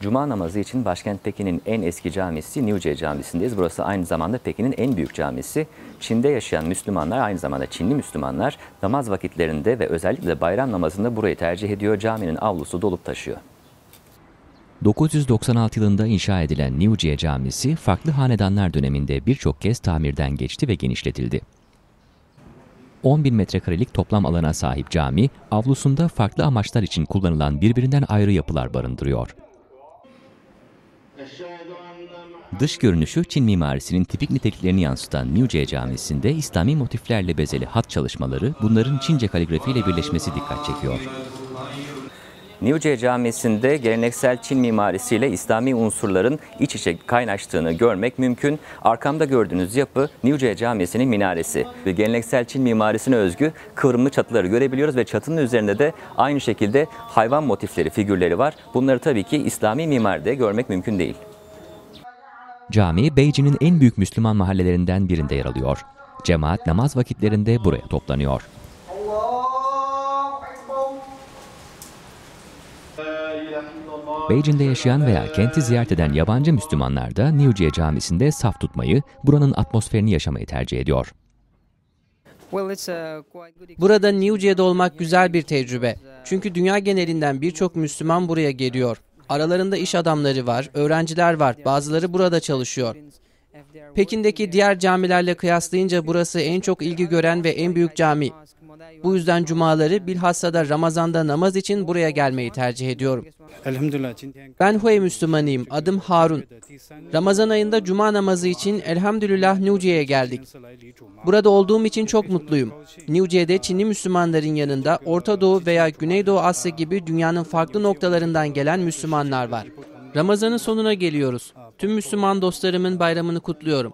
Cuma namazı için başkent Pekin'in en eski camisi Niuce Camisi'ndeyiz. Burası aynı zamanda Pekin'in en büyük camisi. Çin'de yaşayan Müslümanlar, aynı zamanda Çinli Müslümanlar namaz vakitlerinde ve özellikle bayram namazında burayı tercih ediyor. Caminin avlusu dolup taşıyor. 996 yılında inşa edilen Niuce Camisi, farklı hanedanlar döneminde birçok kez tamirden geçti ve genişletildi. 10 bin metrekarelik toplam alana sahip cami, avlusunda farklı amaçlar için kullanılan birbirinden ayrı yapılar barındırıyor. Dış görünüşü Çin mimarisinin tipik niteliklerini yansıtan Niuce Camisi'nde İslami motiflerle bezeli hat çalışmaları, bunların Çince kaligrafiyle birleşmesi dikkat çekiyor. Niuce Camisi'nde geleneksel Çin mimarisiyle İslami unsurların iç içe kaynaştığını görmek mümkün. Arkamda gördüğünüz yapı Niuce Camisi'nin minaresi. Ve geleneksel Çin mimarisine özgü kıvrımlı çatıları görebiliyoruz ve çatının üzerinde de aynı şekilde hayvan motifleri, figürleri var. Bunları tabii ki İslami mimaride görmek mümkün değil. Cami, Beijing'in en büyük Müslüman mahallelerinden birinde yer alıyor. Cemaat namaz vakitlerinde buraya toplanıyor. Beijing'de yaşayan veya kenti ziyaret eden yabancı Müslümanlar da Niuce Camisi'nde saf tutmayı, buranın atmosferini yaşamayı tercih ediyor. Burada Niuce'de olmak güzel bir tecrübe. Çünkü dünya genelinden birçok Müslüman buraya geliyor. Aralarında iş adamları var, öğrenciler var, bazıları burada çalışıyor. Pekin'deki diğer camilerle kıyaslayınca burası en çok ilgi gören ve en büyük cami. Bu yüzden cumaları bilhassa da Ramazan'da namaz için buraya gelmeyi tercih ediyorum. Ben Hui Müslümanıyım, adım Harun. Ramazan ayında cuma namazı için elhamdülillah Niuce'ye geldik. Burada olduğum için çok mutluyum. Niuce'de Çinli Müslümanların yanında Orta Doğu veya Güneydoğu Asya gibi dünyanın farklı noktalarından gelen Müslümanlar var. Ramazanın sonuna geliyoruz. Tüm Müslüman dostlarımın bayramını kutluyorum.